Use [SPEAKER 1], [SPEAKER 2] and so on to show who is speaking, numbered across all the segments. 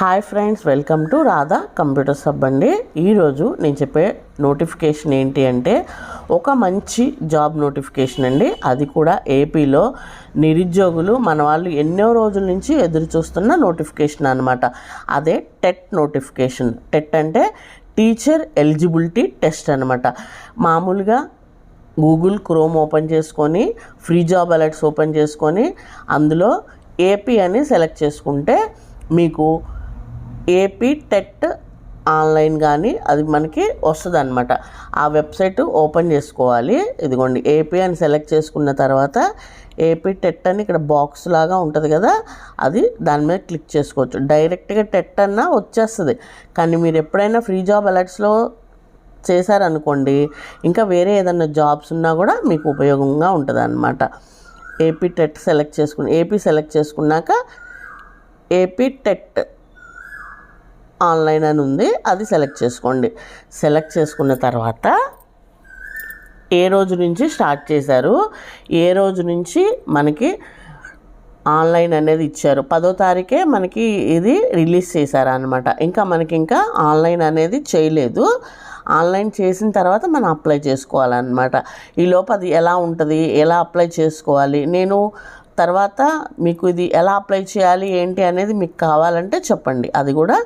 [SPEAKER 1] Hi friends welcome to Radha computer sub అండి. ఈరోజు నేను చెప్పే నోటిఫికేషన్ ఏంటి అంటే ఒక మంచి జాబ్ నోటిఫికేషన్ అండి. అది కూడా ఏపీలో నిరుద్యోగులు మన వాళ్ళు ఎన్నో రోజుల నుంచి ఎదురు చూస్తున్న నోటిఫికేషన్ అనమాట అదే టెట్ నోటిఫికేషన్ టెట్ అంటే టీచర్ ఎలిజిబిలిటీ టెస్ట్ అనమాట మామూలుగా గూగుల్ క్రోమ్ ఓపెన్ చేసుకొని ఫ్రీ జాబ్ అలర్ట్స్ ఓపెన్ చేసుకొని అందులో ఏపీ అని సెలెక్ట్ చేసుకుంటే మీకు ఏపీ టెట్ ఆన్లైన్ కానీ అది మనకి వస్తుంది అనమాట ఆ వెబ్సైట్ ఓపెన్ చేసుకోవాలి. ఇదిగోండి ఏపీ అని సెలెక్ట్ చేసుకున్న తర్వాత ఏపీ టెట్ అని ఇక్కడ బాక్స్ లాగా ఉంటుంది కదా అది దాని మీద క్లిక్ చేసుకోవచ్చు. డైరెక్ట్గా టెట్ అన్నా వచ్చేస్తుంది. కానీ మీరు ఎప్పుడైనా ఫ్రీ జాబ్ అలర్ట్స్లో చేశారనుకోండి ఇంకా వేరే ఏదైనా జాబ్స్ ఉన్నా కూడా మీకు ఉపయోగంగా ఉంటుంది అనమాట ఏపీ టెట్ సెలెక్ట్ చేసుకుని ఏపీ సెలెక్ట్ చేసుకున్నాక ఏపీ టెట్ ఆన్లైన్ అని ఉంది అది సెలెక్ట్ చేసుకోండి. సెలెక్ట్ చేసుకున్న తర్వాత ఏ రోజు నుంచి స్టార్ట్ చేశారు? ఏ రోజు నుంచి మనకి ఆన్లైన్ అనేది ఇచ్చారు? పదో తారీఖే మనకి ఇది రిలీజ్ చేశారు అనమాట ఇంకా మనకి ఇంకా ఆన్లైన్ అనేది చేయలేదు. ఆన్లైన్ చేసిన తర్వాత మనం అప్లై చేసుకోవాలన్నమాట. ఈ అది ఎలా ఉంటుంది? ఎలా అప్లై చేసుకోవాలి? నేను తర్వాత మీకు ఇది ఎలా అప్లై చేయాలి ఏంటి అనేది మీకు కావాలంటే చెప్పండి. అది కూడా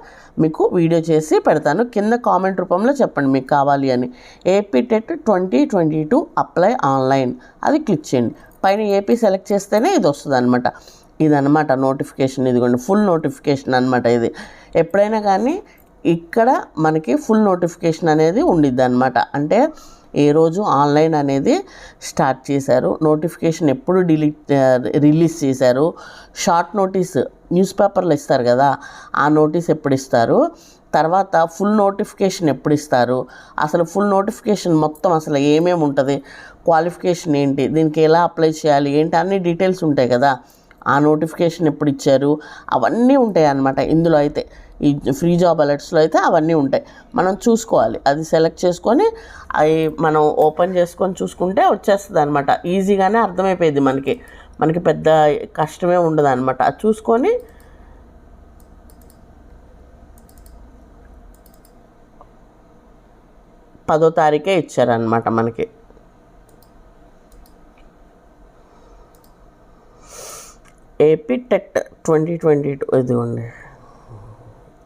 [SPEAKER 1] మీకు వీడియో చేసి పెడతాను. కింద కామెంట్ రూపంలో చెప్పండి మీకు కావాలి అని. AP TET twenty twenty two apply online. అది క్లిక్ చేయండి. పైన ఏపీ సెలెక్ట్ చేస్తేనే ఇది వస్తుంది అనమాట ఇదనమాట నోటిఫికేషన్. ఇదిగోండి ఫుల్ నోటిఫికేషన్ అనమాట ఇది. ఎప్పుడైనా కానీ ఇక్కడ మనకి ఫుల్ నోటిఫికేషన్ అనేది ఉండిద్ది అనమాట అంటే ఏ రోజు ఆన్లైన్ అనేది స్టార్ట్ చేశారు. నోటిఫికేషన్ ఎప్పుడు డిలీట్ రిలీజ్ చేశారు. షార్ట్ నోటీస్ న్యూస్ పేపర్లో ఇస్తారు కదా ఆ నోటీస్ ఎప్పుడు ఇస్తారు? తర్వాత ఫుల్ నోటిఫికేషన్ ఎప్పుడు ఇస్తారు? అసలు ఫుల్ నోటిఫికేషన్ మొత్తం అసలు ఏమేమి ఉంటుంది? క్వాలిఫికేషన్ ఏంటి? దీనికి ఎలా అప్లై చేయాలి? ఏంటి? అన్ని డీటెయిల్స్ ఉంటాయి కదా. ఆ నోటిఫికేషన్ ఎప్పుడు ఇచ్చారు? అవన్నీ ఉంటాయి అన్నమాట. ఇందులో అయితే ఈ ఫ్రీ జాబ్ అలర్ట్స్లో అయితే అవన్నీ ఉంటాయి. మనం చూసుకోవాలి. అది సెలెక్ట్ చేసుకొని అవి మనం ఓపెన్ చేసుకొని చూసుకుంటే వచ్చేస్తుంది అనమాట ఈజీగానే అర్థమైపోయింది మనకి. మనకి పెద్ద కష్టమే ఉండదు అనమాట అది చూసుకొని పదో తారీఖే ఇచ్చారనమాట మనకి. ఏపీటెట్ ట్వంటీ ట్వంటీ టూ ఇదిగోండి.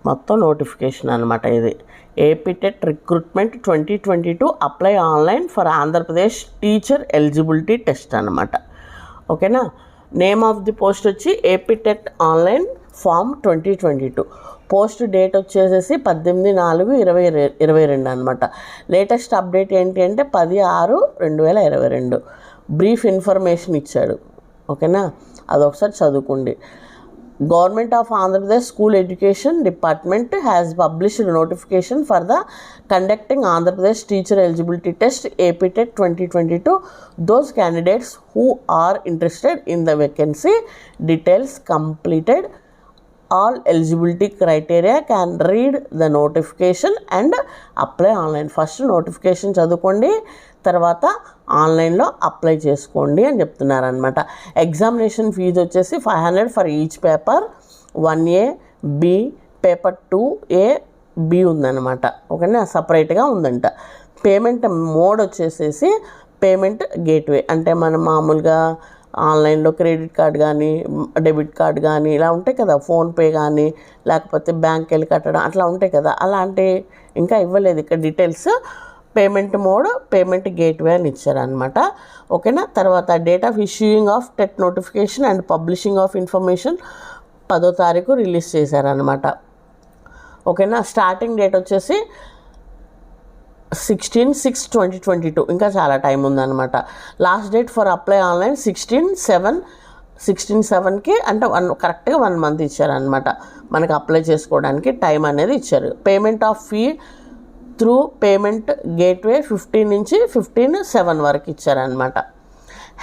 [SPEAKER 1] మొత్తం నోటిఫికేషన్ అనమాట ఇది. AP TET recruitment twenty twenty two apply online for Andhra Pradesh teacher eligibility test అనమాట ఓకేనా? నేమ్ ఆఫ్ ది పోస్ట్ వచ్చి AP TET online form twenty twenty two. Post date వచ్చేసేసి పద్దెనిమిది నాలుగు ఇరవై రె- ఇరవై రెండు అనమాట లేటెస్ట్ అప్డేట్ ఏంటి అంటే పది ఆరు రెండు వేల ఇరవై రెండు. బ్రీఫ్ ఇన్ఫర్మేషన్ ఇచ్చాడు. ఓకేనా? అదొకసారి చదువుకోండి. Government of Andhra Pradesh school education department has published notification for the conducting Andhra Pradesh teacher eligibility test AP TET twenty twenty two those candidates who are interested in the vacancy details completed all eligibility criteria can read the notification and apply online first notification చదువుకోండి. తర్వాత ఆన్లైన్లో apply చేసుకోండి అని చెప్తున్నారనమాట examination fee వచ్చేసి five hundred for each paper one A B paper two A B ఉందన్నమాట. ఓకేనా? సపరేట్గా ఉందంట. పేమెంట్ మోడ్ వచ్చేసేసి పేమెంట్ గేట్వే అంటే మనం మామూలుగా ఆన్లైన్లో క్రెడిట్ కార్డ్ కానీ డెబిట్ కార్డ్ కానీ ఇలా ఉంటాయి కదా ఫోన్పే కానీ లేకపోతే బ్యాంక్ వెళ్ళి కట్టడం అట్లా ఉంటాయి కదా. అలాంటి ఇంకా ఇవ్వలేదు. ఇక్కడ details payment mode payment gateway అని ఇచ్చారనమాట ఓకేనా? తర్వాత date of issuing of TET notification and publishing of information పదో తారీఖు రిలీజ్ చేశారనమాట ఓకేనా? స్టార్టింగ్ డేట్ వచ్చేసి sixteen six twenty twenty two. ఇంకా చాలా టైం ఉందన్నమాట. Last date for apply online sixteen seven sixteen సెవెన్కి అంటే వన్ కరెక్ట్గా వన్ మంత్ ఇచ్చారనమాట మనకు అప్లై చేసుకోవడానికి టైం అనేది ఇచ్చారు. Payment of fee through payment gateway fifteen నుంచి ఫిఫ్టీన్ సెవెన్ వరకు ఇచ్చారనమాట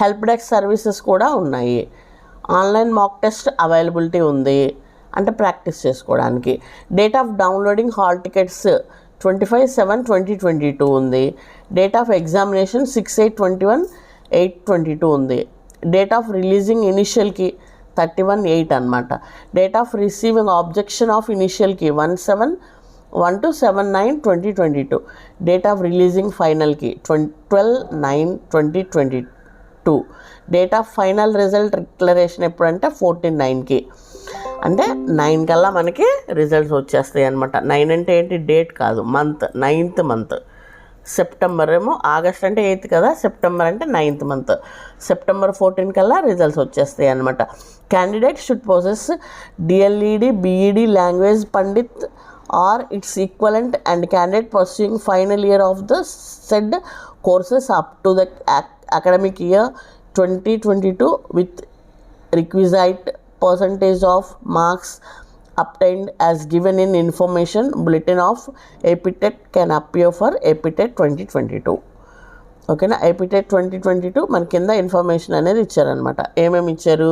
[SPEAKER 1] హెల్ప్ డెస్క్ సర్వీసెస్ కూడా ఉన్నాయి. ఆన్లైన్ మాక్ టెస్ట్ అవైలబిలిటీ ఉంది. అంటే ప్రాక్టీస్ చేసుకోవడానికి. Date of downloading hall tickets twenty five seven twenty twenty two ఉంది. Date of examination six eight twenty one eight twenty two ఉంది. Date of releasing ఇనిషియల్కి thirty one eight అనమాట date of receiving objection of ఇనిషియల్కి one seven one to seven nine twenty twenty two date of releasing ఫైనల్కి twenty twelve nine twenty twenty two date of final result declaration ఎప్పుడంటే fourteen నైన్కి అంటే nine కల్లా మనకి results వచ్చేస్తాయి అనమాట nine అంటే ఏంటి? డేట్ కాదు మంత్ నైన్త్ మంత్ సెప్టెంబర్ ఏమో ఆగస్ట్ అంటే ఎయిత్ కదా సెప్టెంబర్ అంటే నైన్త్ మంత్ సెప్టెంబర్ ఫోర్టీన్ కల్లా రిజల్ట్స్ వచ్చేస్తాయి అనమాట candidate should process DElEd BEd language pandit or it's equivalent and candidate pursuing final year of the said courses up to the academic year 2022 with requisite percentage of marks obtained as given in information bulletin of APTET can appear for APTET 2022 ఓకేనా APTET twenty twenty two మన కింద information అనేది ఇచ్చారనమాట ఏమేమి ఇచ్చారు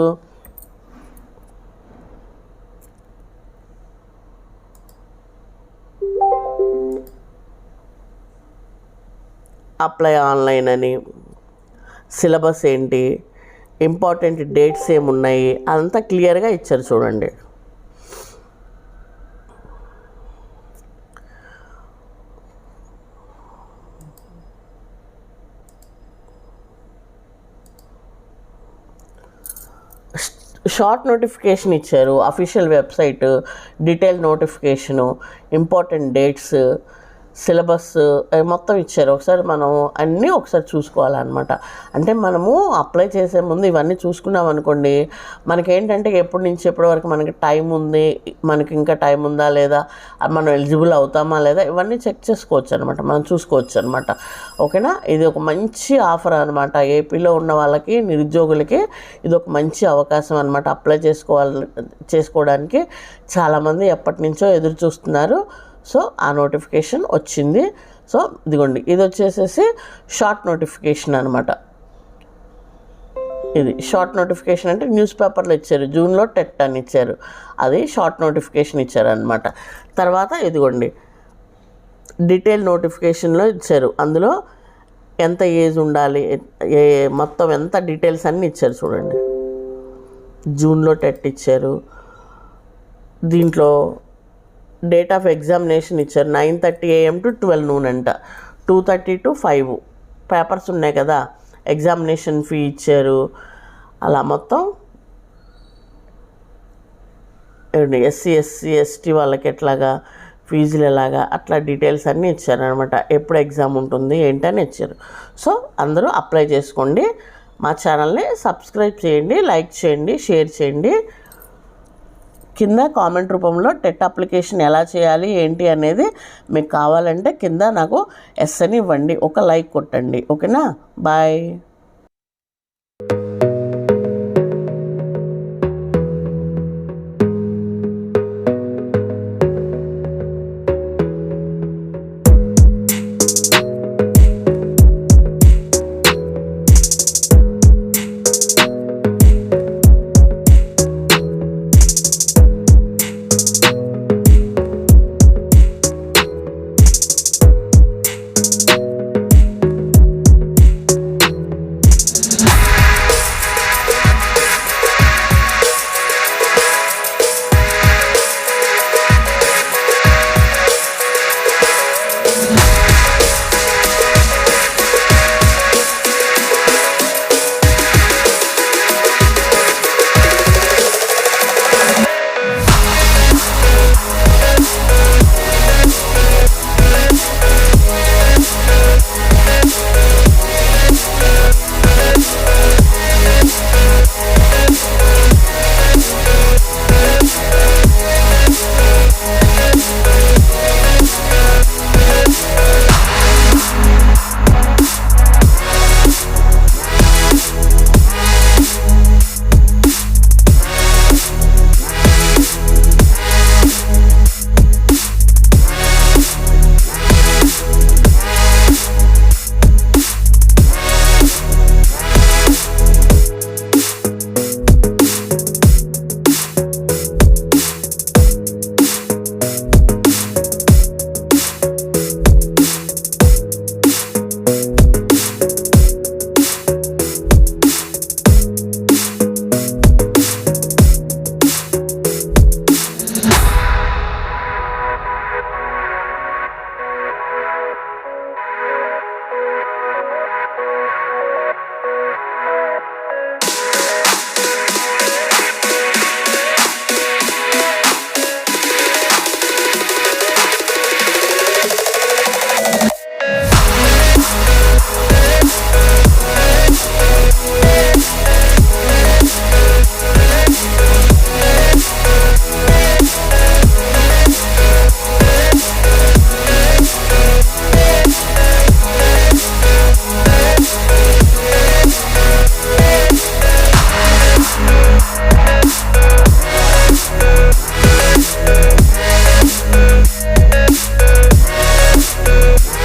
[SPEAKER 1] apply online అని. Syllabus ఏంటి? Important dates ఏమున్నాయి? అదంతా క్లియర్గా ఇచ్చారు చూడండి. షార్ట్ నోటిఫికేషన్ ఇచ్చారు. Official website detail notification important dates syllabus అవి మొత్తం ఇచ్చారు. ఒకసారి మనం అన్నీ ఒకసారి చూసుకోవాలన్నమాట. అంటే మనము అప్లై చేసే ముందు ఇవన్నీ చూసుకున్నాం అనుకోండి మనకేంటంటే ఎప్పటి నుంచి ఎప్పటి వరకు మనకి టైం ఉంది మనకి ఇంకా టైం ఉందా లేదా మనం ఎలిజిబుల్ అవుతామా లేదా ఇవన్నీ చెక్ చేసుకోవచ్చు అనమాట మనం చూసుకోవచ్చు అనమాట ఓకేనా? ఇది ఒక మంచి ఆఫర్ అనమాట ఏపీలో ఉన్న వాళ్ళకి నిరుద్యోగులకి ఇది ఒక మంచి అవకాశం అనమాట అప్లై చేసుకోవాలి చేసుకోవడానికి చాలామంది ఎప్పటి నుంచో ఎదురు చూస్తున్నారు. సో ఆ నోటిఫికేషన్ వచ్చింది. సో ఇదిగోండి ఇది వచ్చేసేసి షార్ట్ నోటిఫికేషన్ అనమాట ఇది షార్ట్ నోటిఫికేషన్ అంటే న్యూస్ పేపర్లో ఇచ్చారు జూన్లో టెట్ అని ఇచ్చారు. అది షార్ట్ నోటిఫికేషన్ ఇచ్చారనమాట తర్వాత ఇదిగోండి డీటెయిల్ నోటిఫికేషన్లో ఇచ్చారు. అందులో ఎంత ఏజ్ ఉండాలి ఏ మొత్తం ఎంత డీటెయిల్స్ అన్నీ ఇచ్చారు చూడండి. జూన్లో టెట్ ఇచ్చారు. దీంట్లో డేట్ ఆఫ్ ఎగ్జామినేషన్ ఇచ్చారు. Nine thirty AM to twelve noon అంట. Two thirty to five. Papers ఉన్నాయి కదా. ఎగ్జామినేషన్ ఫీ ఇచ్చారు. అలా మొత్తం ఎస్సీ ఎస్సీ ఎస్టీ వాళ్ళకి ఎట్లాగా ఫీజులు ఎలాగా అట్లా డీటెయిల్స్ అన్నీ ఇచ్చారనమాట ఎప్పుడు ఎగ్జామ్ ఉంటుంది ఏంటని ఇచ్చారు. సో అందరూ అప్లై చేసుకోండి. మా ఛానల్ని సబ్స్క్రైబ్ చేయండి లైక్ చేయండి షేర్ చేయండి. కింద కామెంట్ రూపంలో టెట్ అప్లికేషన్ ఎలా చేయాలి ఏంటి అనేది మీకు కావాలంటే కింద నాకు ఎస్ అని ఇవ్వండి. ఒక లైక్ కొట్టండి. ఓకేనా? బాయ్.